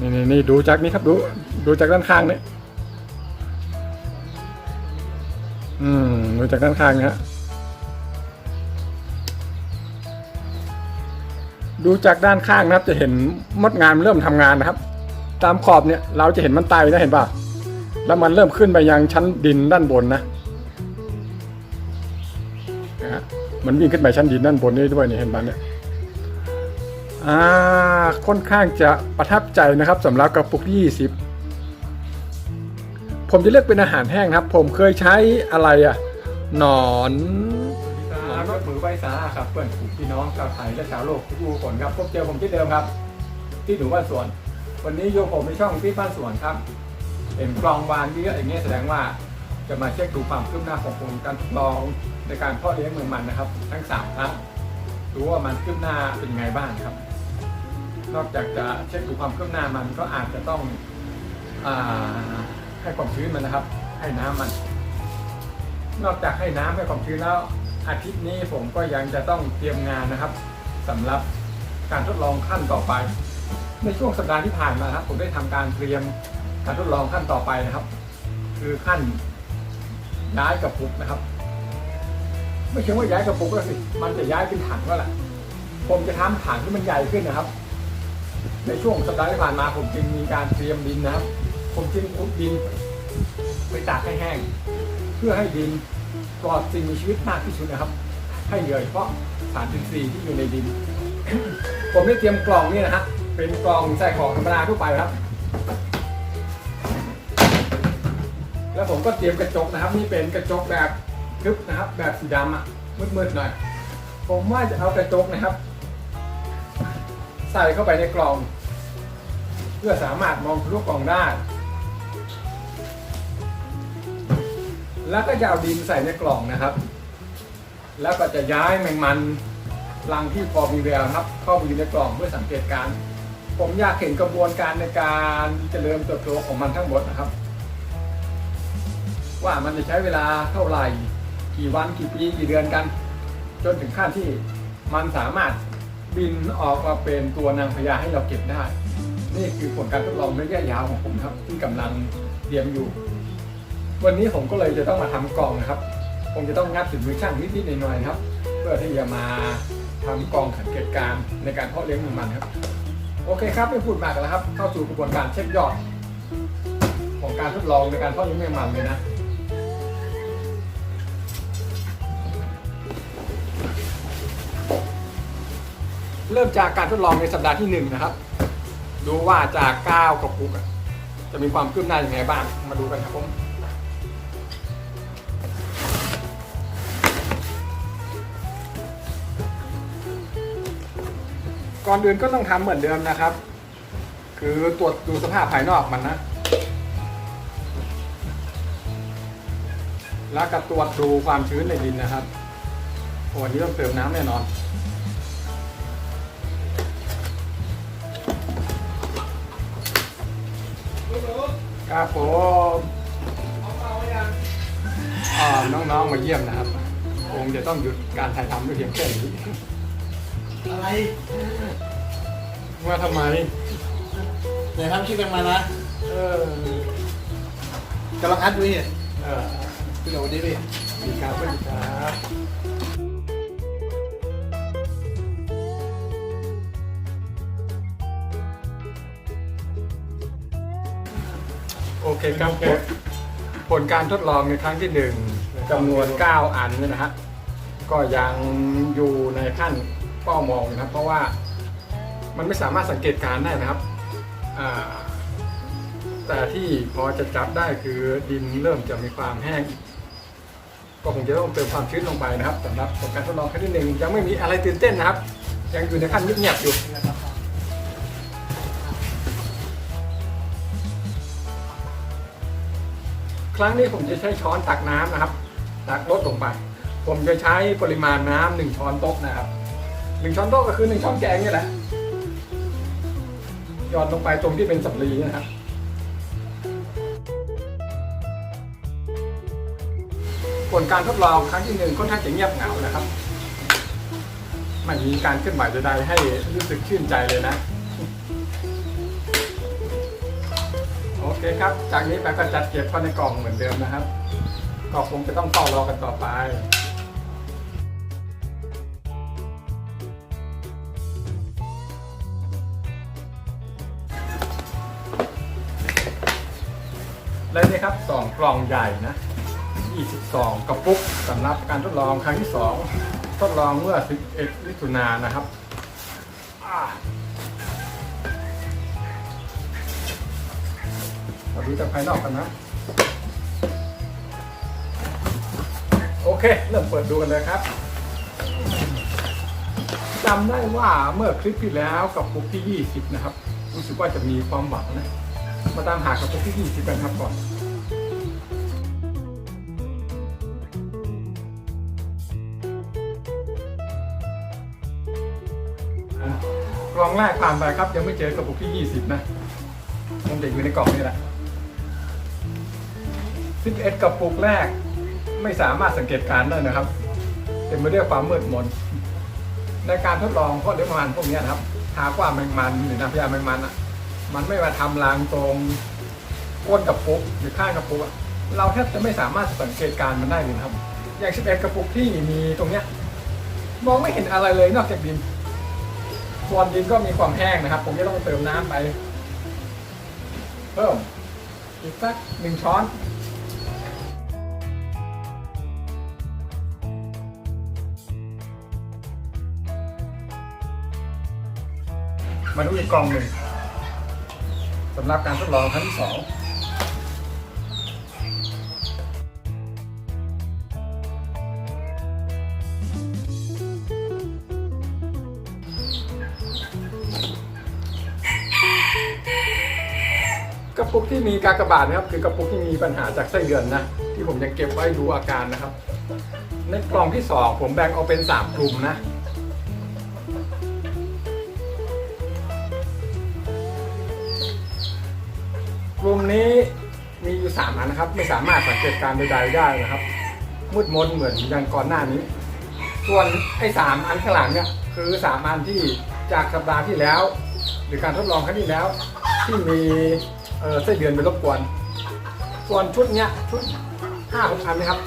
นี่นี่นี่ดูจากนี้ครับดูดูจากด้านข้างนี่อืมดูจากด้านข้างนะฮะดูจากด้านข้างนะครับ จะเห็นมดงานเริ่มทำงานนะครับ ตามขอบเนี่ย เราจะเห็นมันไตนะเห็นป่ะแล้วมันเริ่มขึ้นไปยังชั้นดินด้านบนนะนะฮะมันวิ่งขึ้นไปชั้นดินด้านบนนี่ด้วยนี่เห็นป่ะเนี่ย อ่าค่อนข้างจะประทับใจนะครับสำหรับกระปุกที่20 ผมจะเลือกเป็นอาหารแห้งครับ ผมเคยใช้อะไรอะหนอนหนอนรถมือใบสาครับเพื่อนฝูงพี่น้องชาวไทยและชาวโลกทุกคนครับพบเจอผมที่เดิมครับ ที่หนูบ้านสวน วันนี้โยงผมในช่องพี่บ้านสวนครับเห็นกลองวางเยอะอย่างเงี้ยแสดงว่าจะมาเช็คดูความคืบหน้าของผมการทดลองในการเพาะเลี้ยงเมืองมันนะครับ ทั้งสามครั้งดูว่ามันคืบหน้าเป็นไงบ้างครับ นอกจากจะเช็คดูความเคืบหน้ามันก็อาจจะต้องอให้ความชื้นมันนะครับ ให้น้ำมัน นอกจากให้น้ำให้ความชื้นแล้วอาทิตย์นี้ผมก็ยังจะต้องเตรียมงานนะครับสำหรับการทดลองขั้นต่อไป ในช่วงสัปดาห์ที่ผ่านมาครับ ผมได้ทำการเตรียมการทดลองขั้นต่อไปนะครับ คือขั้นย้ายกระปุกนะครับ ไม่ใช่ว่าย้ายกระปุกแล้วสิมันจะย้ายเป็นถังแล้วแหละผมจะทำถังที่มันใหญ่ขึ้นนะครับ ในช่วงสัปดาห์ที่ผ่านมาผมจึงมีการเตรียมดินนะครับ ผมจึงขุดดินไปตากให้แห้ง เพื่อให้ดินปลอดสิ่งมีชีวิตมากที่สุดนะครับ ให้เหลือเฉพาะสารอินทรีย์ที่อยู่ในดิน ผมได้เตรียมกล่องนี่นะฮะเป็นกล่องใส่ของธรรมดาทั่วไปครับ แล้วผมก็เตรียมกระจกนะครับนี่เป็นกระจกแบบทึบนะครับ แบบสีดำอะมืดๆหน่อย ผมว่าจะเอากระจกนะครับ ใส่เข้าไปในกล่อง เพื่อสามารถมองทะลุกล่องได้ แล้วก็จะเอาดินใส่ในกล่องนะครับ แล้วก็จะย้ายแมงมันรังที่พอมีแววครับ เข้าไปอยู่ในกล่องเพื่อสังเกตการ ผมอยากเห็นกระบวนการในการเจริญเติบโตของมันทั้งหมดนะครับ ว่ามันจะใช้เวลาเท่าไหร่ กี่วันกี่ปีกี่เดือนกัน จนถึงขั้นที่มันสามารถ บินออกมาเป็นตัวนางพญาให้เราเก็บได้ นี่คือผลการทดลองระยะยาวของผมครับ ที่กำลังเตรียมอยู่ วันนี้ผมก็เลยจะต้องมาทำกล่องนะครับคงจะต้องงัดสินมือช่างนิดๆหน่อยๆครับ เพื่อที่จะมาทำกล่องสังเกตการในการเพาะเลี้ยงของมันครับ โอเคครับไม่พูดมากแล้วครับ เข้าสู่กระบวนการเช็คยอด ของการทดลองในการเพาะเลี้ยงแมงมันเลยนะ เริ่มจากการทดลองในสัปดาห์ที่หนึ่งนะครับ ดูว่าจาก 9กระปุกจะมีความคืบหน้าอย่างไรบ้าง มาดูกันครับผมก่อนอื่นก็ต้องทำเหมือนเดิมนะครับ คือตรวจดูสภาพภายนอกมันนะ แล้วก็ตรวจดูความชื้นในดินนะครับวันนี้ต้องเติมน้ำแน่นอน ครับผมอ่าน้องๆมาเยี่ยมนะครับ คงจะต้องหยุดการถ่ายทำด้วยเพียงแค่นี้อะไรว่าทำไมเดี๋ยวทำคลิปกันมานะเออกำลังอัดด้วยเออพี่โหลดีพี่ดีครับสวัสดีครับ เคครับผลผลการทดลองในครั้งที่หนึ่งจำนวน 9 อันเนี่ยนะฮะก็ยังอยู่ในขั้นเป้ามองนะครับ เพราะว่ามันไม่สามารถสังเกตการได้นะครับ แต่ที่พอจะจับได้คือดินเริ่มจะมีความแห้ง ก็คงจะต้องเติมความชื้นลงไปนะครับสำหรับผลการทดลองครั้งที่หนึ่งยังไม่มีอะไรตื่นเต้นนะครับ ยังอยู่ในขั้นเงียบๆอยู่ ครั้งนี้ผมจะใช้ช้อนตักน้ำนะครับ ตักลดลงไป ผมจะใช้ปริมาณน้ำหนึ่งช้อนโต๊ะนะครับหนึ่งช้อนโต๊ะก็คือหนึ่งช้อนแกงนี่แหละหยอดลงไปตรงที่เป็นสำลีนะครับผลการทดลองครั้งที่หนึ่งค่อนข้างจะเงียบเหงานะครับไม่มีการเคลื่อนไหวใดๆให้รู้สึกชื่นใจเลยนะ เคครับ จากนี้ไปก็จัดเก็บเข้าในกล่องเหมือนเดิมนะครับ ก็คงจะต้องเฝ้ารอกันต่อไปและนี่ครับสองกล่องใหญ่นะ 22 กระปุกสำหรับการทดลองครั้งที่ 2 ทดลองเมื่อ 11มิถุนายนนะครับ เราดูจากภายนอกกันนะ โอเค เริ่มเปิดดูกันเลยครับจำได้ว่าเมื่อคลิปที่แล้วกับปุกที่ 20 นะครับ รู้สึกว่าจะมีความหวังนะ มาตามหากับปุกที่ 20 กันครับก่อนกล่องแรกผ่านไปครับ ยังไม่เจอกระปุกที่ 20 นะคงจะอยู่ในกล่องนี่แหละ 11กระปุกแรก ไม่สามารถสังเกตการได้นะครับเต็มไปด้วยความมืดมน ในการทดลองพวกเลี้ยงมันพวกนี้นะครับหากว่าแมงมันหรือนางพญาแมงมันอะมันไม่มาทำรางตรงก้นกระปุกหรือข้างกระปุกเราแทบจะไม่สามารถสังเกตการ์มันได้เลยนะครับ อย่าง 11 กระปุกที่มีตรงเนี้ยมองไม่เห็นอะไรเลยนอกจากดินส่วนดินก็มีความแห้งนะครับ ผมจะต้องเติมน้ำไป เพิ่มอีกสักหนึ่งช้อน มาดูอีกกล่องหนึ่งสำหรับการทดลองครั้งที่สองกระปุกที่มีกากบาทนะครับ คือกระปุกที่มีปัญหาจากไส้เดือนนะ ที่ผมยังเก็บไว้ดูอาการนะครับ ในกล่องที่สองผมแบ่งออกเป็นสามกลุ่มนะ กลุ่มนี้มีอยู่สามอันนะครับ ไม่สามารถสังเกตการณ์ใดๆได้นะครับมืดมนเหมือนอย่างก่อนหน้านี้ ส่วนไอ้สามอันข้างหลังเนี่ยคือสามอันที่จากสัปดาห์ที่แล้ว หรือการทดลองครั้งที่แล้ว ที่มีเอ่อไส้เดือนเป็นรบกวน ส่วนชุดเนี้ยชุดห้าหกอันนะครับ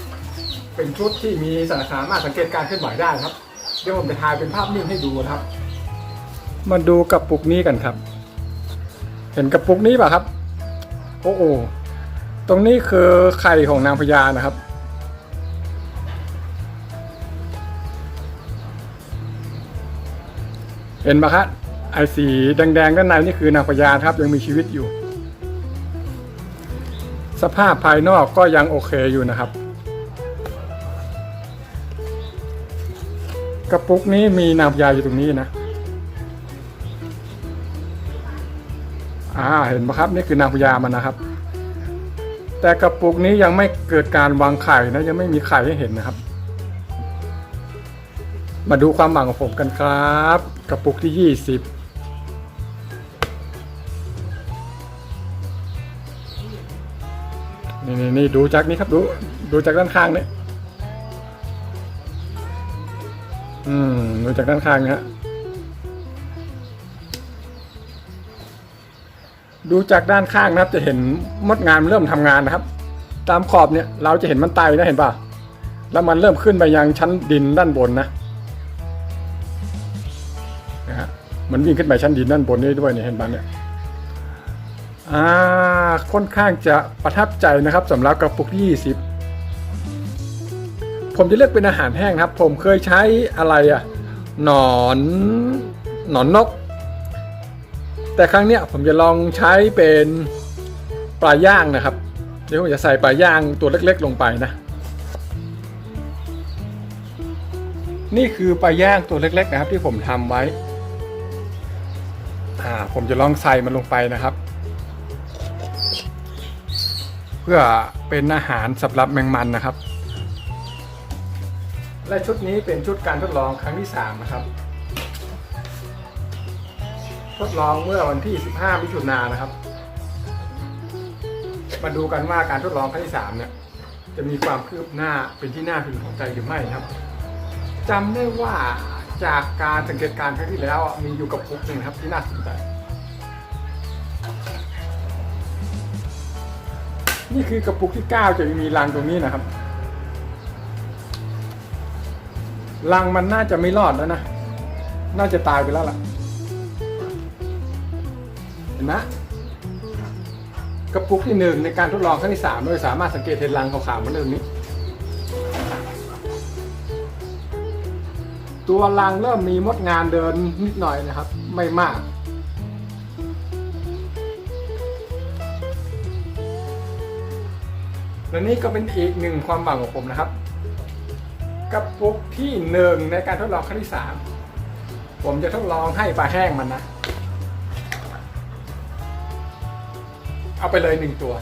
เป็นชุดที่มีสานสามารถสังเกตการเคลื่อนไหวได้ครับ เดี๋ยวผมจะถ่ายเป็นภาพนิ่งให้ดูนะครับ มาดูกระปุกนี้กันครับ เห็นกระปุกนี้ป่ะครับ โอ้โหตรงนี้คือไข่ของนางพญานะครับ เห็นปะครับไอสีแดงๆด้านในนี่คือนางพญาครับยังมีชีวิตอยู่ สภาพภายนอกก็ยังโอเคอยู่นะครับ กระปุกนี้มีนางพญาอยู่ตรงนี้นะ อ่าเห็นปะครับนี่คือนางพญามันนะครับ แต่กระปุกนี้ยังไม่เกิดการวางไข่นะยังไม่มีไข่ให้เห็นนะครับ มาดูความหวังของผมกันครับ กระปุกที่20นี่นี่นี่ดูจากนี้ครับดูดูจากด้านข้างนี่อืมดูจากด้านข้างนะฮะ ดูจากด้านข้างนะครับ จะเห็นมดงานเริ่มทำงานนะครับ ตามขอบเนี่ยเราจะเห็นมันไตนะเห็นป่ะแล้วมันเริ่มขึ้นไปยังชั้นดินด้านบนนะนะฮะมันวิ่งขึ้นไปชั้นดินด้านบนนี่ด้วยเนี่ยเห็นป่ะเนี่ยอ่าค่อนข้างจะประทับใจนะครับสำหรับกระปุกที่20 ผมจะเลือกเป็นอาหารแห้งครับ ผมเคยใช้อะไรอะหนอนหนอนนก แต่ครั้งเนี้ยผมจะลองใช้เป็นปลาย่างนะครับ เดี๋ยวผมจะใส่ปลาย่างตัวเล็กๆ ลงไปนะ นี่คือปลาย่างตัวเล็ก ๆ นะครับ ที่ผมทำไว้ อ่า ผมจะลองใส่มันลงไปนะครับ เพื่อเป็นอาหารสำหรับแมงมันนะครับ และชุดนี้เป็นชุดการทดลองครั้งที่ 3 นะครับ ทดลองเมื่อวันที่ 15 มิถุนายนนะครับ มาดูกันว่าการทดลองครั้งที่3เนี่ยจะมีความคืบหน้าเป็นที่น่าพึงพอใจหรือไม่นะครับจำได้ว่าจากการสังเกตการครั้งที่แล้วมีอยู่กับปุกหนึ่งนะครับที่น่าสนใจ นี่คือกระปุกที่เก้าจะมีรังตรงนี้นะครับรังมันน่าจะไม่รอดแล้วนะ น่าจะตายไปแล้วล่ะ ห็นไหมกระปุกที่หนึ่งในการทดลองครั้งที่สามโดยสามารถสังเกตเห็นรังขาวๆมันเรื่องนี้ ตัวรังเริ่มมีมดงานเดินนิดหน่อยนะครับ ไม่มากและนี่ก็เป็นอีกหนึ่งความหวังของผมนะครับกระปุกที่หนึ่งในการทดลองครั้งที่สามผมจะทดลองให้ปลาแห้งมันนะ เอาไปเลยหนึ่งตัว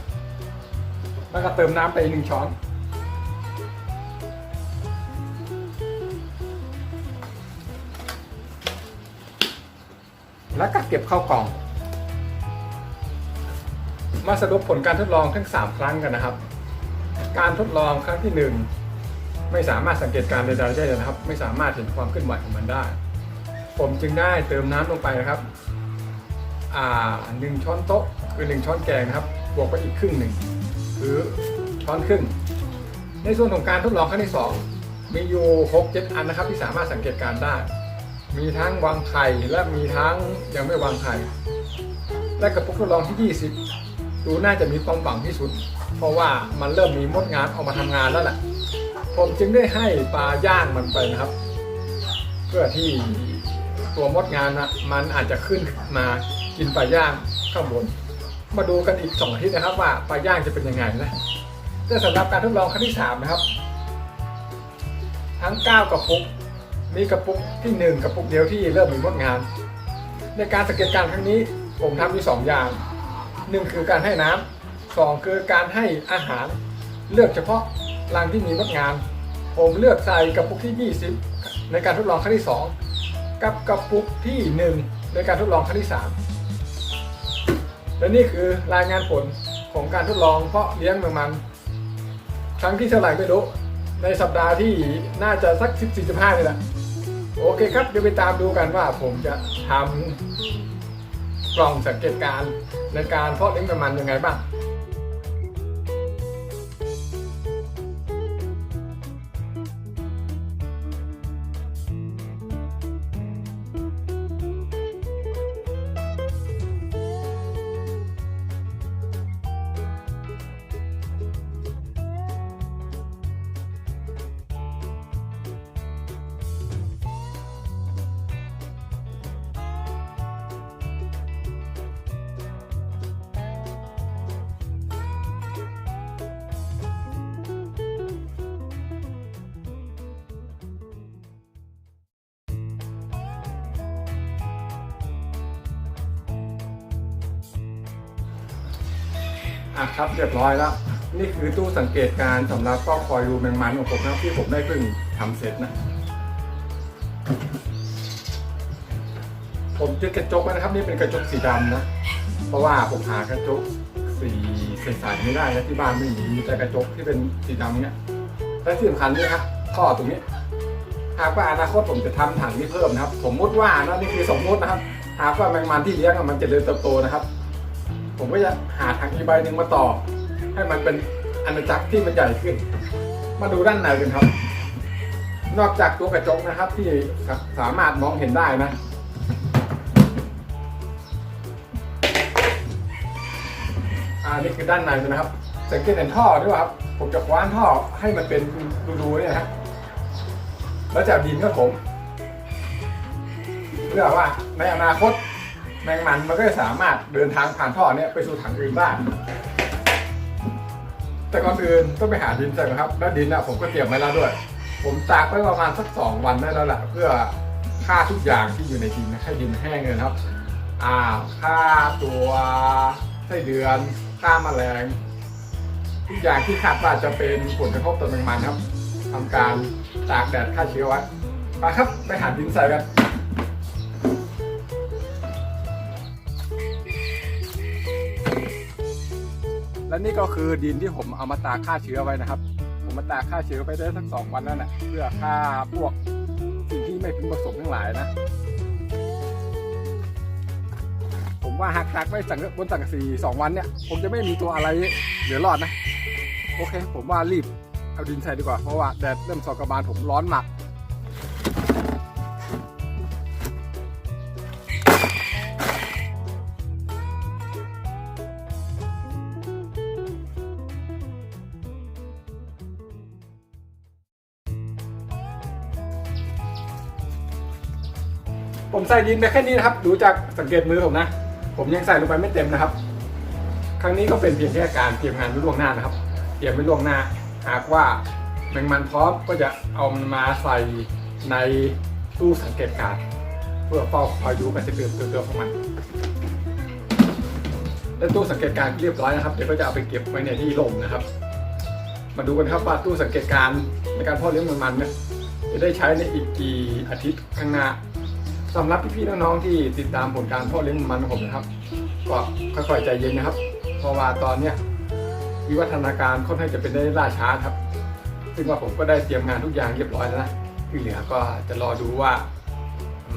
แล้วก็เติมน้ำไปหนึ่งช้อน แล้วก็เก็บเข้ากล่อง มาสรุปผลการทดลองทั้ง 3 ครั้งกันนะครับ การทดลองครั้งที่ 1 ไม่สามารถสังเกตการใดๆได้เลยนะครับ ไม่สามารถเห็นความเคลื่อนไหวของมันได้ ผมจึงได้เติมน้ำลงไปนะครับ อ่าหนึ่งช้อนโต๊ะคือหนึ่งช้อนแกงนะครับ บวกไปอีกครึ่งหนึ่งคือช้อนครึ่ง ในส่วนของการทดลองครั้งที่สองมีอยู่หกเจ็ดอันนะครับที่สามารถสังเกตการได้ มีทั้งวางไข่และมีทั้งยังไม่วางไข่และกระปุกทดลองที่ 20 ดูน่าจะมีความหวังที่สุด เพราะว่ามันเริ่มมีมดงานออกมาทำงานแล้วแหละผมจึงได้ให้ปลาย่างมันไปนะครับ เพื่อที่ ตัวมดงานนะมันอาจจะขึ้นมากินปลาย่างข้างบน มาดูกันอีกสองอาทิตย์นะครับ ว่าปลาย่างจะเป็นยังไงนะแต่สำหรับการทดลองครั้งที่สามนะครับ ทั้ง9กระปุกมีกระปุกที่1กระปุกเดียวที่เริ่มมีมดงาน ในการสังเกตการณ์ครั้งนี้ผมทำอยู่สองอย่างหนึ่งคือการให้น้ำสองคือการให้อาหารเลือกเฉพาะรังที่มีมดงาน ผมเลือกใส่กระปุกที่ 20 ในการทดลองครั้งที่ 2 กับกระปุกที่ 1 ในการทดลองครั้งที่ 3 และนี่คือรายงานผลของการทดลองเพาะเลี้ยงแมงมัน ครั้งที่เท่าไหร่ไม่รู้ ในสัปดาห์ที่น่าจะสัก 14 15นี่แหละโอเคครับ เดี๋ยวไปตามดูกันว่าผมจะทำกล่องสังเกตการณ์ในการเพาะเลี้ยงแมงมันยังไงบ้าง อะครับเรียบร้อยแล้ว นี่คือตู้สังเกตการสำหรับเฝ้คอยดูแมงมันของผมนะที่ผมได้เพิ่งทำเสร็จนะ ผมจะกระจกนะครับ นี่เป็นกระจกสีดำนะ เพราะว่าผมหากระจกสีใสๆไม่ได้นะที่บ้านไม่มีมีแต่กระจกที่เป็นสีดำเนี้ยและที่สำคัญนี่ครับข้อตรงนี้หากว่าอนาคตผมจะทำถังนี้เพิ่มนะครับ สมมุติว่านะนี่คือสมมุตินะครับ หากว่าแมงมันที่เลี้ยงอะมันจะเริญเติบโตนะครับ ผมก็จะหาถังอีกใบหนึ่งมาต่อ ให้มันเป็นอาณาจักรที่มันใหญ่ขึ้น มาดูด้านในกันครับ นอกจากตัวกระจกนะครับ ที่สามารถมองเห็นได้นะอ่านี่คือด้านในนะครับสังเกตเห็นท่อด้วยครับ ผมจะคว้านท่อให้มันเป็นรูๆเนี่ยนะแล้วจากดินก็ผมเพื่อว่าในอนาคต แมงมันมันก็จะสามารถเดินทางผ่านท่อเนี้ยไปสู่ถังอื่นได้แต่ก่อนอื่นต้องไปหาดินใช่ไหมครับ แล้วดินนะผมก็เตรียมไว้แล้วด้วย ผมตากไว้ประมาณสักสองวันได้แล้วแหละเพื่อฆ่าทุกอย่างที่อยู่ในดินให้ดินแห้งเลยครับ อ่าฆ่าตัวไส้เดือนฆ่าแมลงทุกอย่างที่คาดว่าจะเป็นผลกระทบต่อแมงมันครับทำการตากแดดฆ่าเชื้อไว้ไปครับไปหาดินใส่กัน และนี่ก็คือดินที่ผมเอามาตากฆ่าเชื้อไว้นะครับ ผมมาตากฆ่าเชื้อไปได้สักสองวันแล้วนะเพื่อฆ่าพวกสิ่งที่ไม่พึงประสงค์ทั้งหลายนะ ผมว่าหากตากไว้สังบนสังสีสองวันเนี่ยผมจะไม่มีตัวอะไรเหลือรอดนะ โอเค ผมว่ารีบเอาดินใส่ดีกว่าเพราะว่าแดดเริ่มส่องกระบาลผมร้อนมาก ผมใส่ดินไปแค่นี้นะครับ ดูจากสังเกตมือผมนะ ผมยังใส่ลงไปไม่เต็มนะครับ ครั้งนี้ก็เป็นเพียงแค่การเตรียมงานไว้ล่วงหน้านะครับ เตรียมไว้ล่วงหน้า หากว่าแมงมันพร้อมก็จะเอามันมาใส่ในตู้สังเกตการเพื่อเฝ้าคอยดูการจะเติมเติมของมัน และตู้สังเกตการเรียบร้อยนะครับ เดี๋ยวก็จะเอาไปเก็บไว้ในที่ร่มนะครับ มาดูกันครับว่าตู้สังเกตการในการพาะเลี้ยงแมงมันเนี่ยจะได้ใช้ในอีกกี่อาทิตย์ข้างหน้า สำหรับพี่ๆน้องๆที่ติดตามผลการเพาะเลี้ยงมันของผมนะครับ ก็ค่อยๆใจเย็นนะครับ เพราะว่าตอนเนี้ยวิวัฒนาการค่อนข้างจะเป็นได้ล่าช้าครับ ซึ่งว่าผมก็ได้เตรียมงานทุกอย่างเรียบร้อยแล้วนะที่เหลือก็จะรอดูว่า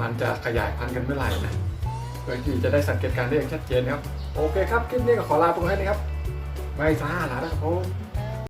มันจะขยายพันธุ์กันเมื่อไหร่นะเพื่อที่จะได้สังเกตการณ์ได้อย่างชัดเจนครับ โอเคครับคลิปนี้ก็ขอลาตรงนี้นะครับไม่ซ่าแล้วนะครับผม